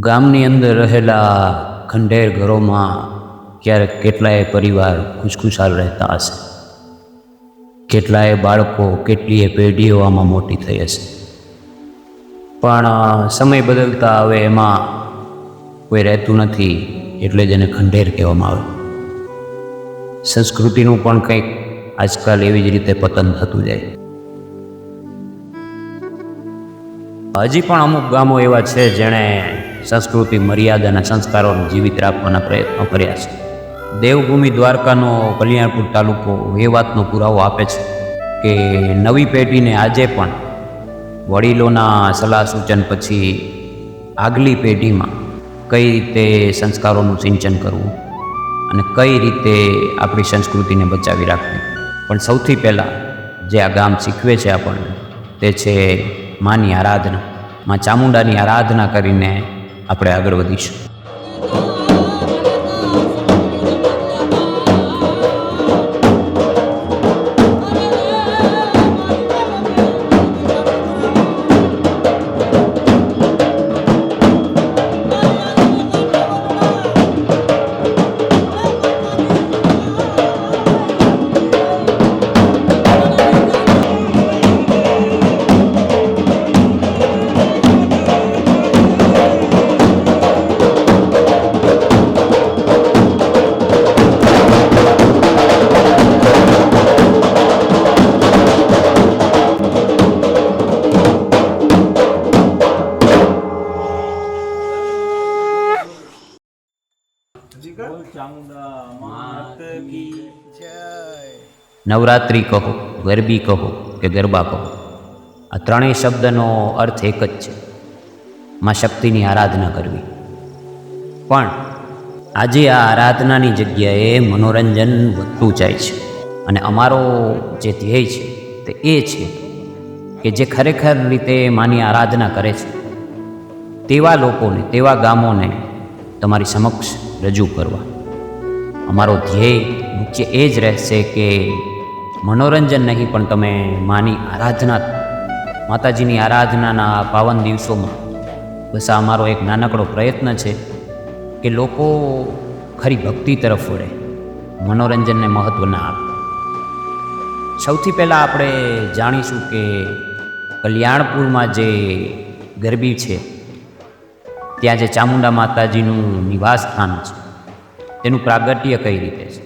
ગામની અંદર રહેલા ખંડેર ઘરોમાં ક્યારેક કેટલાય પરિવાર ખુશખુશાલ રહેતા હશે. કેટલાય બાળકો કેટલીય પેઢીઓ આમાં મોટી થઈ હશે. પણ સમય બદલતા હવે એમાં કોઈ રહેતું નથી એટલે જ એને ખંડેર કહેવામાં આવે. સંસ્કૃતિનું પણ કંઈક આજકાલ એવી જ રીતે પતન થતું જાય. હજી પણ અમુક ગામો એવા છે જેણે સંસ્કૃતિ મર્યાદાના સંસ્કારોને જીવિત રાખવાના પ્રયત્નો કર્યા છે. દેવભૂમિ દ્વારકાનો કલ્યાણપુર તાલુકો એ વાતનો પુરાવો આપે છે કે નવી પેઢીને આજે પણ વડીલોના સલાહ સૂચન પછી આગલી પેઢીમાં કઈ રીતે સંસ્કારોનું સિંચન કરવું અને કઈ રીતે આપણી સંસ્કૃતિને બચાવી રાખવી. પણ સૌથી પહેલાં જે આ ગામ શીખવે છે આપણને તે છે માની આરાધના. માં ચામુંડાની આરાધના કરીને આપણે આગળ વધીશું. નવરાત્રિ કહો, ગરબી કહો કે ગરબા કહો. આ ત્રણેય શબ્દનો અર્થ એક જ છે. માં શક્તિની આરાધના કરવી. પણ આજે આ આરાધનાની જગ્યાએ મનોરંજન વધતું જાય છે અને અમારો જે ધ્યેય છે તે એ છે કે જે ખરેખર રીતે માની આરાધના કરે છે, તેવા લોકોને, તેવા ગામોને તમારી સમક્ષ રજૂ કરવા. અમારો ધ્યેય મુખ્ય એ જ રહેશે કે મનોરંજન નહીં, પણ તમે માની આરાધના, માતાજીની આરાધનાના પાવન દિવસોમાં, બસ આ અમારો એક નાનકડો પ્રયત્ન છે કે લોકો ખરી ભક્તિ તરફ વળે, મનોરંજનને મહત્ત્વ ના આપે. સૌથી પહેલાં આપણે જાણીશું કે કલ્યાણપુરમાં જે ગરબી છે, ત્યાં જે ચામુંડા માતાજીનું નિવાસ સ્થાન છે, તેનું પ્રાગટ્ય કઈ રીતે છે?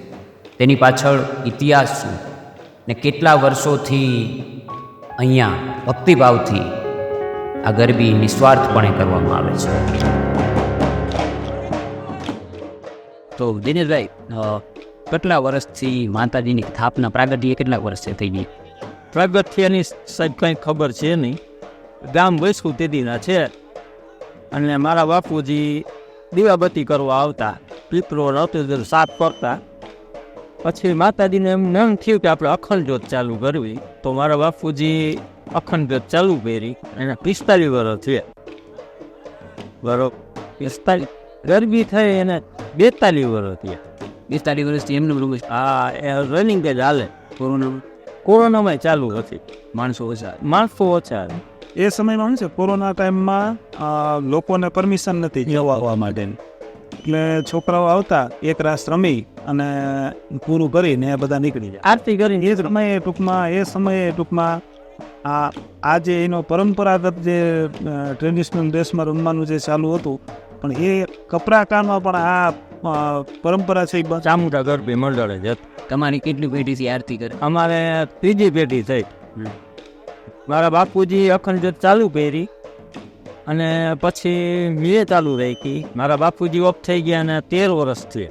તેની પાછળ ઇતિહાસ શું? ને કેટલા વર્ષોથી અહીંયા ભક્તિભાવથી આ ગરબી નિસ્વાર્થપણે કરવામાં આવે છે. તો દિનેશભાઈ કેટલા વર્ષથી માતાજીની સ્થાપના પ્રાગટ્ય કેટલા વર્ષે થઈ ગઈ? પ્રાગટ્યની સાહેબ કંઈ ખબર છે નહીં. ગામ વૈસકું તેદીના છે. અને મારા બાપુજી દીવાબત્તી કરવા આવતા પીપરો રતુદર સાફ કરતા પછી માતાજીને એમ નામ થયું કે આપણે અખંડ જ્યોત ચાલુ કરવી. તો મારા બાપુજી અખંડ જ્યોત ચાલુ કરી એના પિસ્તાલીસ વર્ષ થયા. બરોબર. પિસ્તાલીસ. ગરબી થઈ એને બેતાલીસ વર્ષ થયા. પિસ્તાલીસ વર્ષથી એમને રૂમ હા એ રનિંગ જ હાલે. કોરોના કોરોનામાં ચાલુ હતી. માણસો ઓછા. માણસો ઓછા. એ સમયમાં શું છે કોરોના ટાઈમમાં લોકોને પરમિશન નથી જવા આવવા માટે એટલે છોકરાઓ આવતા એક રાસ રમી અને પૂરું કરીને એ બધા નીકળી જાય. આરતી કરીને એ સમયે ટૂંકમાં એ સમયે ટૂંકમાં આ આ જે એનો પરંપરાગત જે ટ્રેડિશનલ ડ્રેસમાં રમવાનું જે ચાલુ હતું પણ એ કપરા કાળમાં પણ આ પરંપરા છે ચામુંડા ગરબી મંડળે જ તમારી કેટલી પેઢી છે આરતી કરે? અમારે ત્રીજી પેઢી થઈ. મારા બાપુજી અખંડ ચાલુ કરી. અને પછી મેં ચાલુ રાખી. મારા બાપુજી ઓફ થઈ ગયા અને તેર વર્ષ છે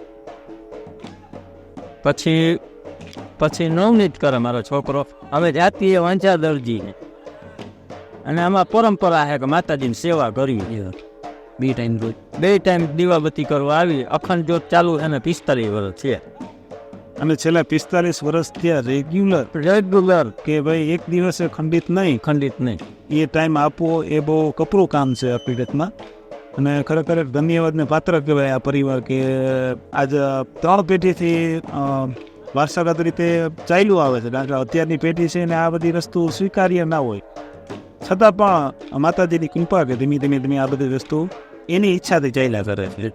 પછી પછી નવનીત કરે મારો છોકરો. અમે જાતીય વાંચા દરજીને અને આમાં પરંપરા છે કે માતાજીની સેવા કરવી બે ટાઈમ બે ટાઈમ દીવાબત્તી કરવા આવી. અખંડ જોત ચાલુ એને પિસ્તાલીસ વર્ષ છે અને છેલ્લા પિસ્તાલીસ વર્ષ થયા રેગ્યુલર રેગ્યુલર કે ભાઈ એક દિવસે ખંડિત નહીં. ખંડિત નહીં. એ ટાઈમ આપવો એ બહુ કપરું કામ છે હકીકતમાં અને ખરેખર ધન્યવાદને પાત્ર કહેવાય આ પરિવાર કે આજ ત્રણ પેઢીથી વારસાગત રીતે ચાલ્યું આવે છે. કારણ કે અત્યારની પેઢી છે ને આ બધી વસ્તુ સ્વીકાર્ય ના હોય. છતાં પણ માતાજીની કૃપા કે ધીમે ધીમે ધીમે આ બધી વસ્તુ એની ઈચ્છાથી ચાલ્યા કરે છે.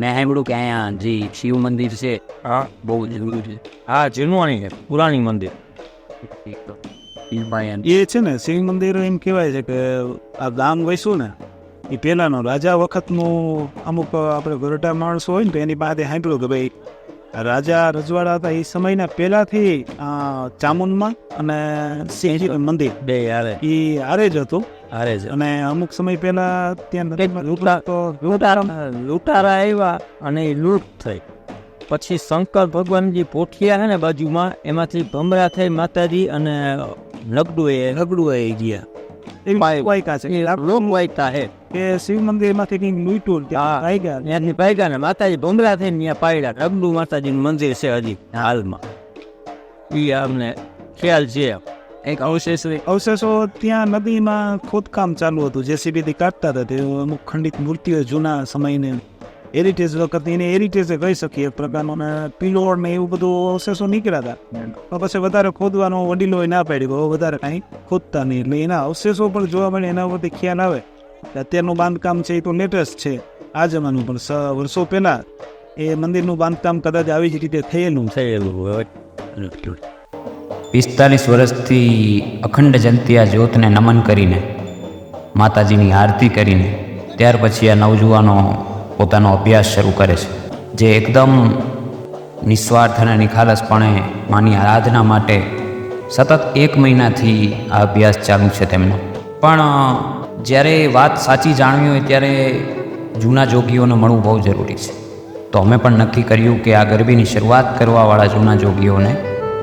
મેં સાંભળ્યું કે અહીંયા જે શિવ મંદિર છે હા. બહુ જૂનું છે. હા જૂનવાણી છે પુરાણી મંદિર. એ છે ને શિવ મંદિર એમ કહેવાય છે કે આ ગામ વૈશું ને એ પહેલાંનો રાજા વખતનું અમુક આપણે ગરટા માણસો હોય ને તો એની પાસે સાંભળ્યું કે ભાઈ રાજા રજવાડા હતા એ સમયના પહેલાંથી આ ચામુંડમાં અને સિંહ મંદિર. બે હારે. એ હારે જ હતું. હારે છે અને અમુક સમય પહેલા ત્યાં લૂંટારા લૂંટારા આવ્યા અને એ લૂંટ થઈ. પછી શંકર ભગવાનજી પોઠિયા છે ને બાજુમાં એમાંથી ભમરા થઈ માતાજી અને નગડું એ નગડું એ ગયા માતાજી મંદિર છે હજી હાલમાં. એ અમને ખ્યાલ છે. એક અવશેષ અવશેષો ત્યાં નદીમાં ખોદકામ ચાલુ હતું. જેસીબીથી કાઢતા હતા. તે અમુક ખંડિત મૂર્તિઓ જૂના સમયને હેરિટેજ વખત એને હેરિટેજ કહી શકીએ એક પ્રકારનો. ને પિલોડ ને એવું બધું અવશેષો નીકળ્યા હતા. પછી વધારે ખોદવાનો વડીલો ના પાડી કે હવે વધારે કાંઈ ખોદતા નહીં. એટલે એના અવશેષો પણ જોવા મળે, એના ઉપરથી ખ્યાલ આવે અત્યારનું બાંધકામ છે એ તો લેટેસ્ટ છે. આ જમાનું પણ વર્ષો પહેલાં એ મંદિરનું બાંધકામ કદાચ આવી જ રીતે થયેલું. થયેલું પિસ્તાલીસ વર્ષથી અખંડ જલતી આ જ્યોતને નમન કરીને, માતાજીની આરતી કરીને, ત્યાર પછી આ નવજુવાનો પોતાનો અભ્યાસ શરૂ કરે છે. જે એકદમ નિસ્વાર્થ અને નિખાલસપણે માની આરાધના માટે સતત એક મહિનાથી આ અભ્યાસ ચાલુ છે તેમનો. પણ, જ્યારે વાત સાચી જાણવી હોય ત્યારે જૂના જોગીઓને મળવું બહુ જરૂરી છે. તો અમે પણ નક્કી કર્યું કે આ ગરબીની શરૂઆત કરવાવાળા જૂના જોગીઓને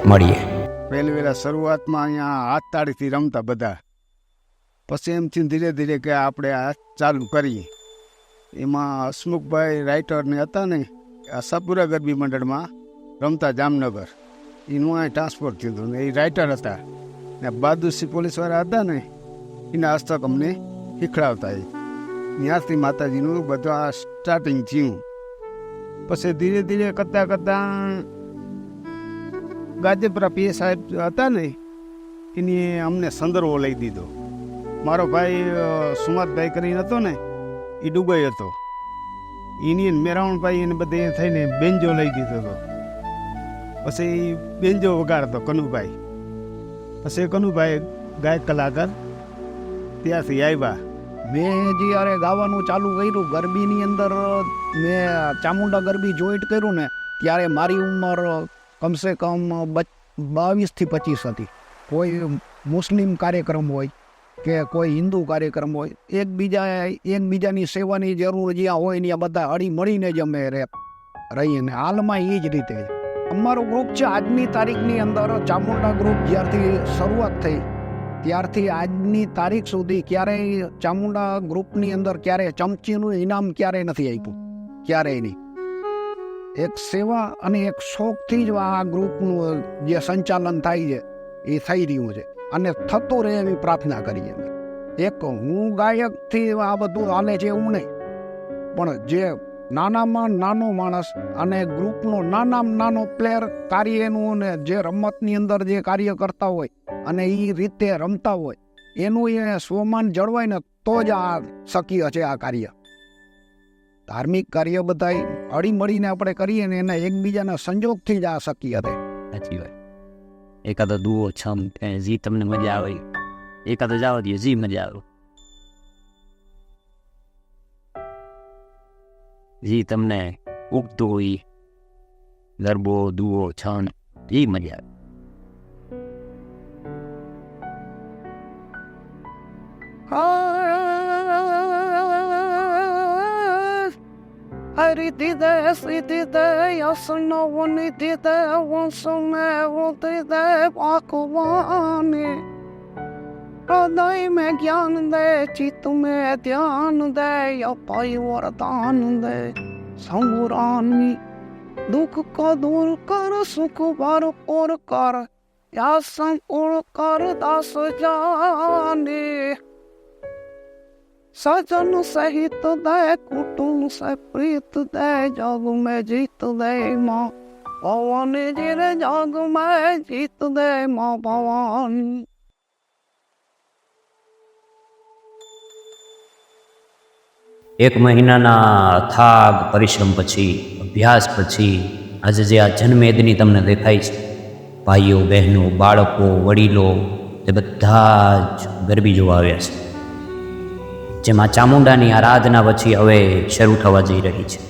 મળીએ. પહેલી વહેલા શરૂઆતમાં અહીંયા હાથ તાળીથી રમતા બધા. પછી એમથી ધીરે ધીરે કે આપણે આ ચાલુ કરીએ. એમાં હસમુખભાઈ રાઇટરને હતા ને આશાપુરા ગરબી મંડળમાં રમતા જામનગર. એનું અહીં ટ્રાન્સફર થયું હતું ને એ રાઇટર હતા. ને બહાદુરસિંહ પોલીસવાળા હતા ને, એના હસ્તક અમને શીખડાવતા એ. ત્યાંથી માતાજીનું બધું આ સ્ટાર્ટિંગ થયું. પછી ધીરે ધીરે કરતાં કરતાં ગાજેપુરા પીએ સાહેબ હતા ને, એની અમને સંદર્ભો લઈ દીધો. મારો ભાઈ સુમતભાઈ કરીને હતો ને, એ દુબઈ હતો. એની મેરાવણભાઈ એને બધે થઈને બેન્જો લઈ દીધો હતો. પછી બેન્જો વગાડતો કનુભાઈ. પછી કનુભાઈ ગાયક કલાકાર ત્યાંથી આવ્યા. મેં જ્યારે ગાવાનું ચાલુ કર્યું, ગરબીની અંદર મેં ચામુંડા ગરબી જોઈન્ટ કર્યું ને, ત્યારે મારી ઉંમર કમસે કમ બાવીસથી પચીસ હતી. કોઈ મુસ્લિમ કાર્યક્રમ હોય કે કોઈ હિન્દુ કાર્યક્રમ હોય એકબીજા એકબીજાની સેવાની જરૂર જ્યાં હોય ત્યાં બધા હળી મળીને જ અમે રે, રહીએ ને હાલમાં એ જ રીતે અમારું ગ્રુપ છે આજની તારીખની અંદર ચામુંડા ગ્રુપ જ્યારથી શરૂઆત થઈ, ત્યારથી આજની તારીખ સુધી ક્યારેય ચામુંડા ગ્રુપની અંદર ક્યારેય ચમચીનું ઇનામ ક્યારેય નથી આપ્યું. ક્યારેય નહીં. એક સેવા અને એક શોખથી જ આ ગ્રુપનું જે સંચાલન થાય છે, એ થઈ રહ્યું છે. અને થતું રહે એવી પ્રાર્થના કરીએ એક હું ગાયકથી આ બધું હાલે છે એવું નહીં. પણ જે નાનામાં નાનો માણસ અને ગ્રુપનો નાનામાં નાનો પ્લેયર કાર્યનું ને જે રમતની અંદર જે કાર્ય કરતા હોય અને એ રીતે રમતા હોય, એનું એ સ્વમાન જળવાય ને તો જ આ શક્ય છે આ કાર્ય. ધાર્મિક કાર્ય બધા હળી મળીને આપણે કરીએ ને એના એકબીજાના સંજોગથી જ આ શક્ય છે સાચી વાત. એકાદો દુઓ છમ જી તમને મજા આવે. એકાદો જાવ દે જી મજા આવે. જી તમને ઉગતું હોય. ગરબો દુઓ છન એ મજા આવે. Nobody did that, he did that. Yes, no one he did that. Once on never did that. Pakovani. Radai mein gyan de, chit mein dhyan de, ya pai vardaan de, sangurani. Dukh ka dur kar, sukh var or kar, ya sang or kar das jani. ਸਜਨ ਸਹਿਤ ਦੇ ਕੁਟੂ મન સપ્રીત દે જોગ મેં જીત દે માં પવન જીરે જોગ મેં જીત દે માં ભવાની એક મહિનાના થાગ પરિશ્રમ પછી, અભ્યાસ પછી, આજે જે આ જન્મેદની તમને દેખાય છે, ભાઈઓ, બહેનો, બાળકો, વડીલો, તે બધા જ ગરબી જોવા આવ્યા છે. જેમાં ચામુંડાની આરાધના પછી હવે શરૂ થવા જઈ રહી છે.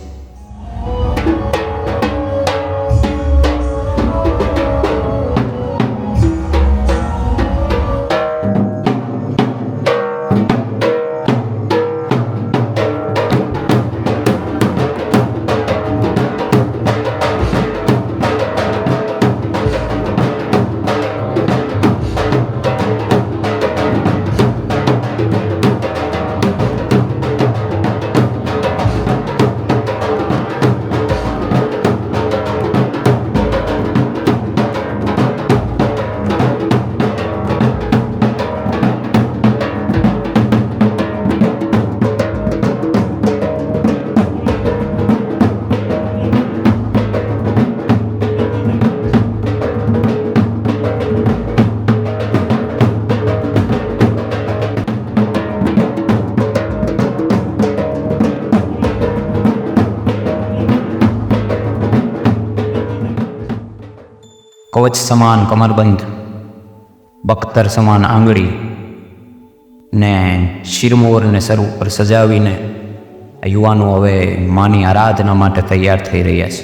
કવચ સમાન કમરબંધ, બખ્તર સમાન આંગળી ને શિરમોરને સર ઉપર સજાવીને યુવાનો હવે માની આરાધના માટે તૈયાર થઈ રહ્યા છે.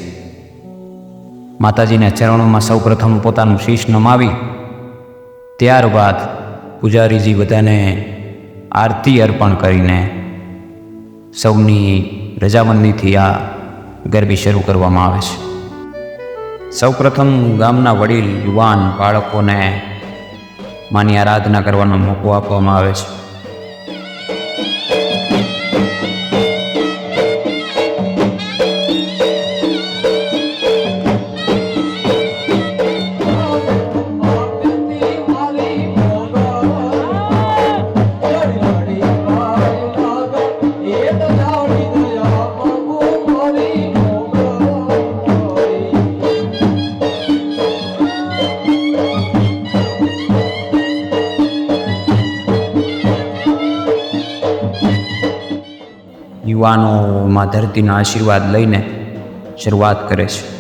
માતાજીના ચરણોમાં સૌપ્રથમ પોતાનું શીશ નમાવી, ત્યારબાદ પૂજારીજી બધાને આરતી અર્પણ કરીને સૌની રજામંદીથી આ ગરબી શરૂ કરવામાં આવે છે. સૌપ્રથમ ગામના વડીલ યુવાન બાળકોને માની આરાધના કરવાનો મોકો આપવામાં આવે છે. યુવાનો માં ધરતીના આશીર્વાદ લઈને શરૂઆત કરે છે.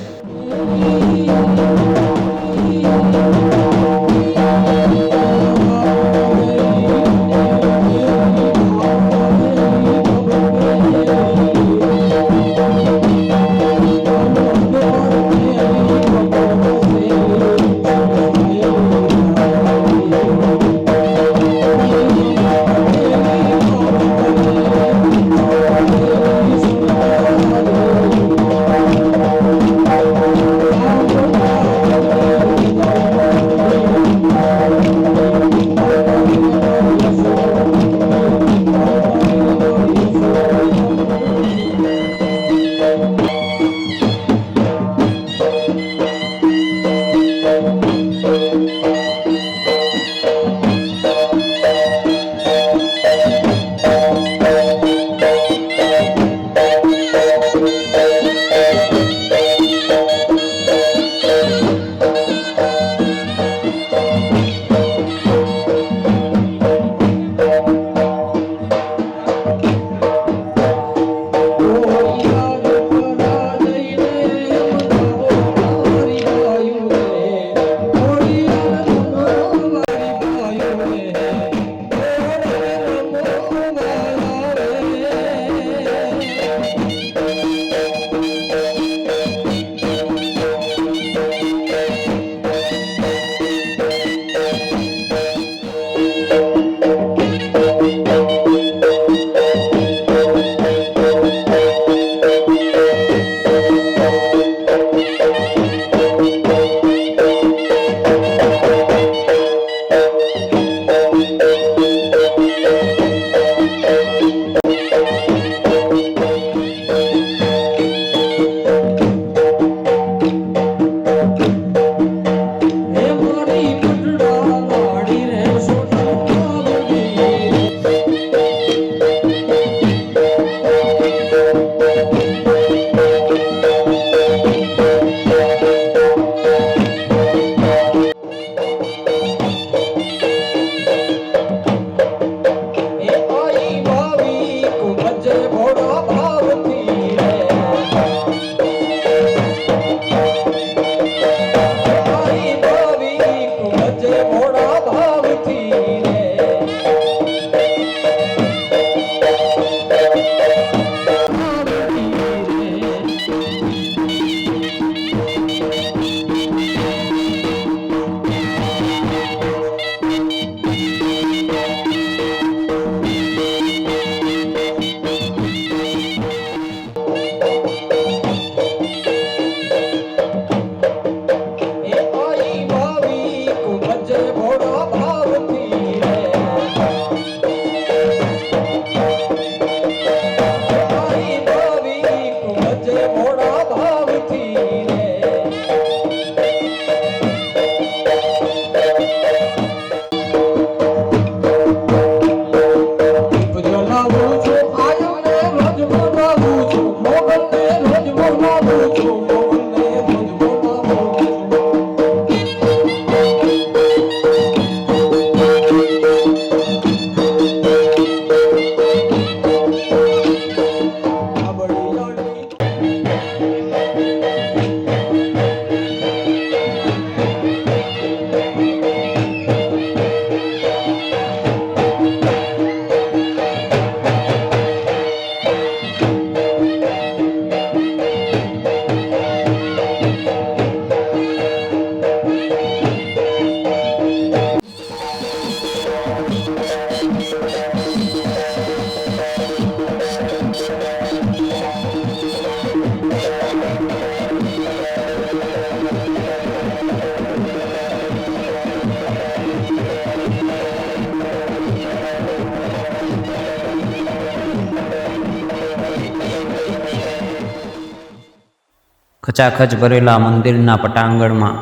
ખચાખચ ભરેલા મંદિરના પટાંગણમાં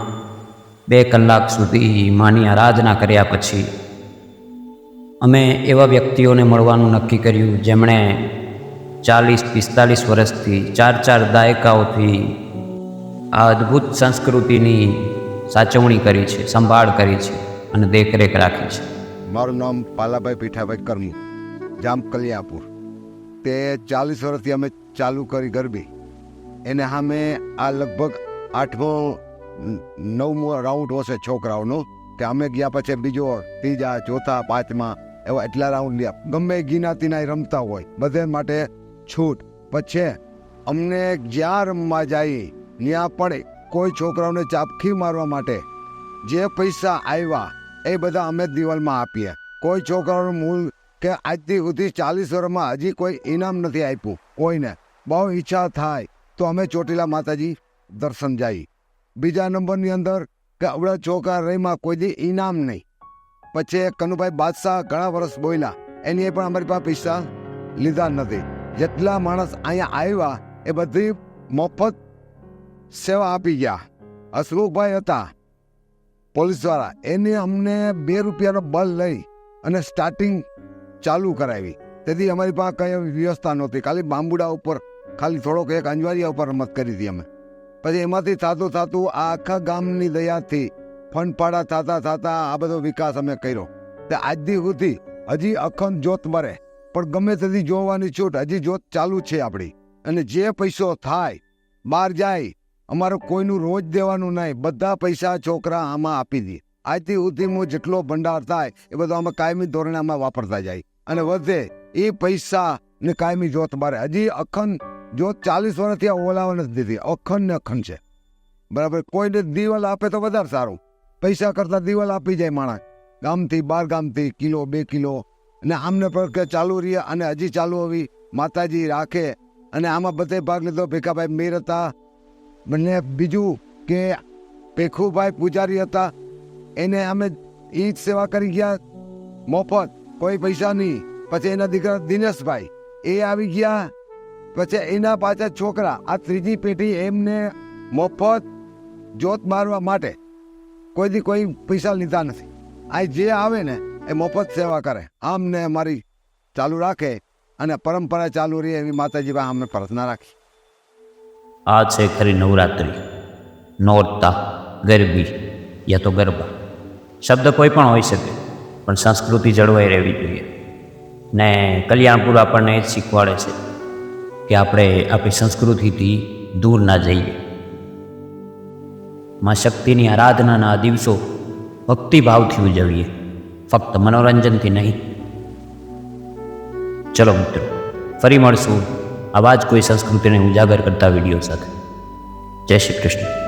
બે કલાક સુધી માની આરાધના કર્યા પછી અમે એવા વ્યક્તિઓને મળવાનું નક્કી કર્યું જેમણે ચાલીસ પિસ્તાલીસ વર્ષથી ચાર ચાર દાયકાઓથી આ અદ્ભુત સંસ્કૃતિની સાચવણી કરી છે, સંભાળ કરી છે અને દેખરેખ રાખી છે. મારું નામ પાલાભાઈ પીઠાભાઈ કરમુ જામ કલ્યાપુર તે ચાલીસ વર્ષથી અમે ચાલુ કરી ગરબી. એને સામે આ લગભગ આઠમો નવમો રાઉન્ડ હશે છોકરાઓનો, કે અમે ગયા પછી બીજો ત્રીજા, ચોથા, પાંચમા, એવા એટલા રાઉન્ડ લ્યા. ગમે ગિનાતીના રમતા હોય, બધે માટે છૂટ. પછી અમને જ્યાં રમવા જઈએ ત્યાં પણ કોઈ છોકરાઓને ચાપખી મારવા માટે જે પૈસા આવ્યા એ બધા અમે દિવાલમાં આપીએ. કોઈ છોકરાઓનું મૂળ કે આજથી સુધી ચાલીસ વર્ષમાં હજી કોઈ ઇનામ નથી આપ્યું, કોઈને. બહુ ઈચ્છા થાય તો અમે ચોટીલા માતાજી દર્શન જાય. બીજા નંબરની અંદર કે અવળા ચોકા રહીમાં કોઈ દી ઇનામ નહીં. પછી કનુભાઈ બાદશાહ ઘણા વર્ષ બોલ્યા, એની પણ અમારી પાસે પૈસા લીધા નથી. જેટલા માણસ અહીંયા આવ્યા એ બધી મફત સેવા આપી ગયા. હસમુખભાઈ હતા પોલીસવાળા એને અમને બે રૂપિયાનો બલ લઈ અને સ્ટાર્ટિંગ ચાલુ કરાવી. તેથી અમારી પાસે કંઈ વ્યવસ્થા નહોતી. ખાલી બાંબુડા ઉપર ખાલી થોડોક એક અંજવારિયા ઉપર રમત કરી હતી અમે. પછી એમાંથી થતું થતું આખા ગામની દયાથી ફંડપાડા થતા થતા આ બધો વિકાસ અમે કર્યો. તે આજથી સુધી હજી અખંડ જોત મરે પણ ગમે તેથી જોવાની છૂટ હજી જોત ચાલુ છે આપણી. અને જે પૈસો થાય, બહાર જાય, અમારે કોઈનું રોજ દેવાનું નહીં, બધા પૈસા છોકરા આમાં આપી દે. આજથી સુધીમાં જેટલો ભંડાર થાય, એ બધો અમે કાયમી ધોરણે આમાં વાપરતા જાય. અને વધે, એ પૈસા ને કાયમી જોત મારે હજી અખંડ જોત ચાલીસ વર્ષથી આ ઓલાવા નથી દીધી, અખંડ ને અખંડ છે. બરાબર, કોઈને દિવાલ આપે તો વધારે સારું. પૈસા કરતાં દિવાલ આપી જાય માણસ. ગામથી બાર ગામથી કિલો, બે કિલો. અને આમને પર ચાલુ રહીએ અને હજી ચાલુ આવી, માતાજી રાખે. અને આમાં બધે ભાગ લીધો, ભીખાભાઈ મીર હતા. બંને બીજું કે પેખુભાઈ પૂજારી હતા. એને અમે એ જ સેવા કરી ગયા. મફત, કોઈ પૈસા નહીં. પછી એના દીકરા દિનેશભાઈ, એ આવી ગયા. પછી એના પાછા છોકરા, આ ત્રીજી પેઢી એમને મફત જોત મારવા માટે કોઈથી કોઈ પૈસા લીધા નથી. આ જે આવે ને, એ મફત સેવા કરે. આમ ને અમારી ચાલુ રાખે અને પરંપરા ચાલુ રહે એવી માતાજી પાસે અમે પ્રાર્થના રાખી આ છે ખરી નવરાત્રિ. નોરતા, ગરબી યા તો ગરબા. શબ્દ કોઈ પણ હોઈ શકે, પણ સંસ્કૃતિ જળવાઈ રહેવી જોઈએ. ને કલ્યાણપુર આપણને એ જ શીખવાડે છે. કે આપણે આપણી સંસ્કૃતિથી દૂર ના જઈએ. માં શક્તિની આરાધનાના દિવસો ભક્તિભાવથી ઉજવીએ. ફક્ત મનોરંજનથી નહીં. ચલો મિત્રો, ફરી મળશું. આવા જ કોઈ સંસ્કૃતિને ઉજાગર કરતા વીડિયો સાથે. જય શ્રી કૃષ્ણ.